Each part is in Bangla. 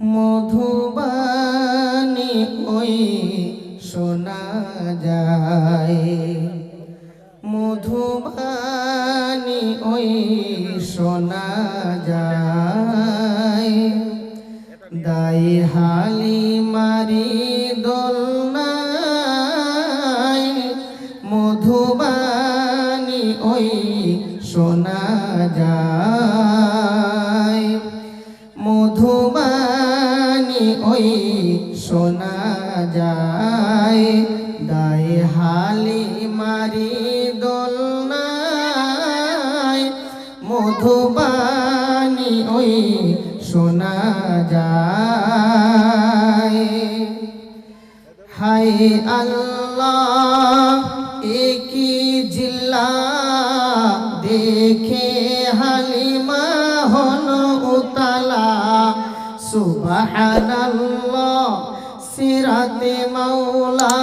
মধুবাণী ওই যায়। দাই হালি মারি দোলনায়, মধুবাণী ওই শোনা যায়। হাই আল্লাহ, একই জিল্লা দেখে হালিমা হল উতালা। সুবহানাল্লাহ সিরাতে মাওলা,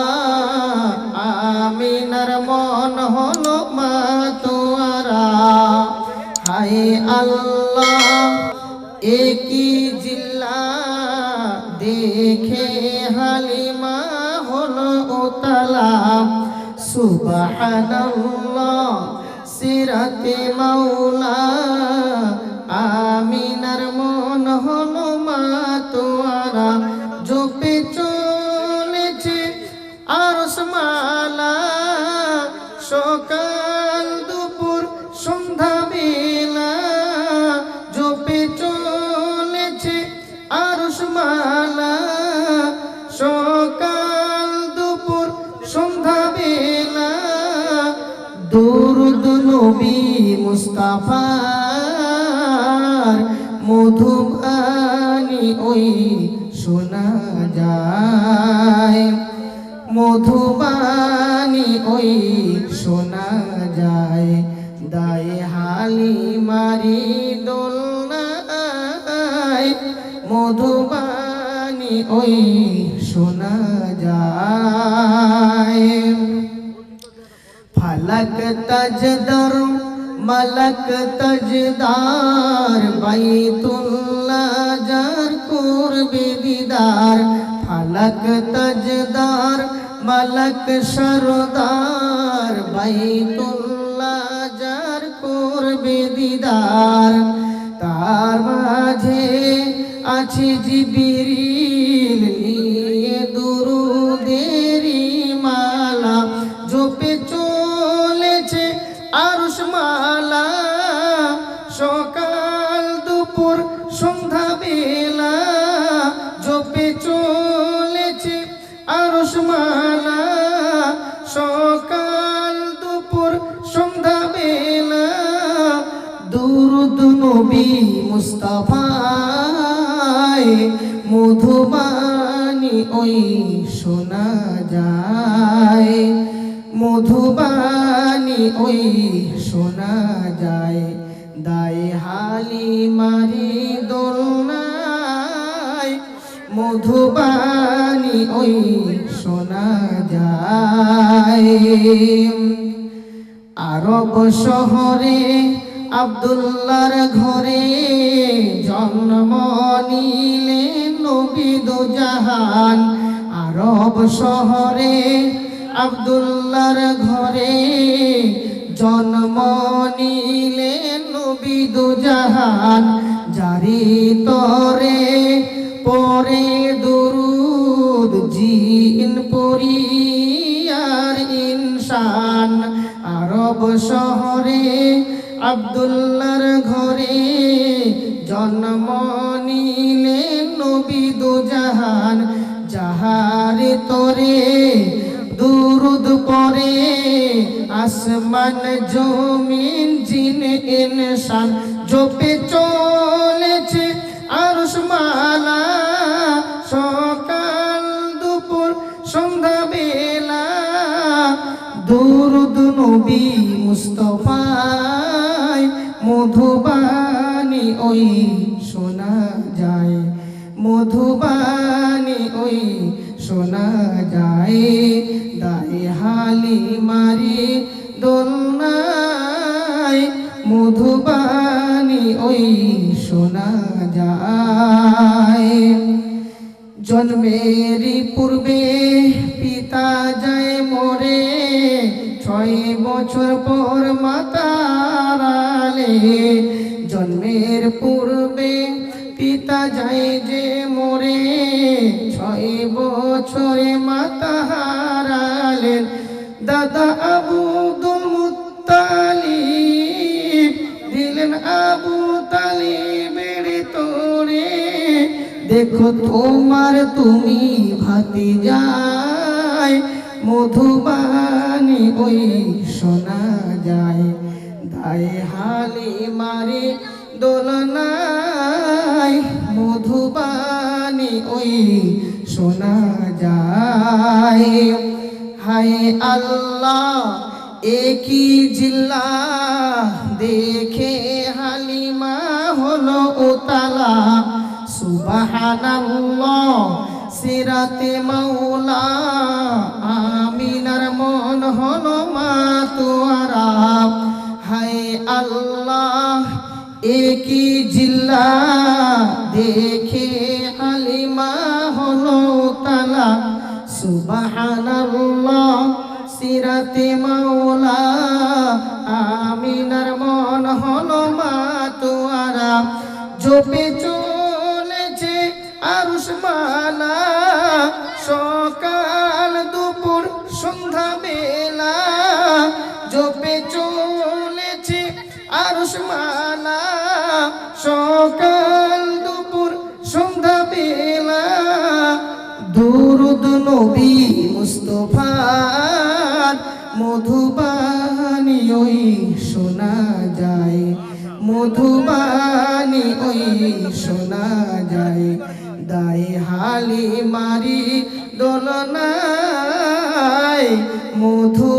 আমিনার মন হল মাতোয়ারা। হাই আল্লাহ, একই জিল্লা দেখে হালিমা হল উতালা। সুবহানাল্লাহ, সিরাতে মাওলা আমিনার আরসমালা সকাল দুপুর সন্ধ্যা বেলা জপে চলেছে আরসমালা সকাল দুপুর সন্ধ্যা বেলা দুরুদ নবী মুস্তাফার মধুবাণী ওই শোনা যায়। মধুবাণী ওই শোনা যায়। দায় হালি মারি দোলনায়। মধুবাণী ওই শোনা যায়। ফলক তজদর, মলক তজদার, বাইতুল্লাহ যার করবে দিদার। ফলক তজদার মলক সরদার বাইতুল্লাহ যার করবে দিদার তার মাঝে আছে আরুষ মালা সকাল দুপুর নবী মুস্তাফায় মধুবাণী ওই শোনা যায়। মধুবাণী ওই শোনা যায়। দায় হালি মারি দোলনায় মধুবাণী ওই শোনা যায়। আরব শহরে আবদুল্লার ঘরে জন্ম নিলে নবিদ জাহান আরব শহরে। আবদুল্লার ঘরে জন্ম নিলে নবিদ জাহান জারি তরে পরে দুরুদ জিন পরিয়ার ইনসান আরব শহরে আবদুল্লার ঘরে জন্ম নিলে নবী জাহান যাহার তরে দুরুদ পরে আসমান জমিন জিন ইনসান, জপে চলেছে আরশ মালা সকাল দুপুর সন্ধ্যা বেলা দুরুদ নবী মুস্তফায় মধুবাণী ওই শোনা যায়, মধুবাণী ওই শোনা যায়। দায় হালি মারি দোলনায়, মধুবাণী ওই শোনা যায়। জন্মেরই পূর্বে পিতা যায় মরে, ছয় বছর পর মাতারালে জন্মের পূর্বে পিতা যায় যে মরে, ছয় বছরে মাতা হারালেন। দাদা আবুদুল মুত্তালিব দিলেন আবু তালিবের তোরে। দেখো তোমার তুমি ভাতি যায় মধুবাণী ওই শোনা যায়। দায় হালি মারে দোলনায় মধুবাণী ওই শোনা যায়। হায় আল্লাহ, একই জিল্লা দেখে হালিমা হলো উতালা। সুবাহানাল্লাহ, সিরাতে মাওলা, আমিনার মন হলো একই জিল্লা দেখে হালিমা হলো তালা। সুবাহানাল্লাহ, সিরাতে মাওলা, আমিনার মন হলো মাতুয়ারা। জপে চলেছে আরুষমালা নবী মুস্তফার মধুবাণী ওই শোনা যায়, মধুবাণী ওই শোনা যায়। দায় হালি মারি দোলনায় মধুবাণী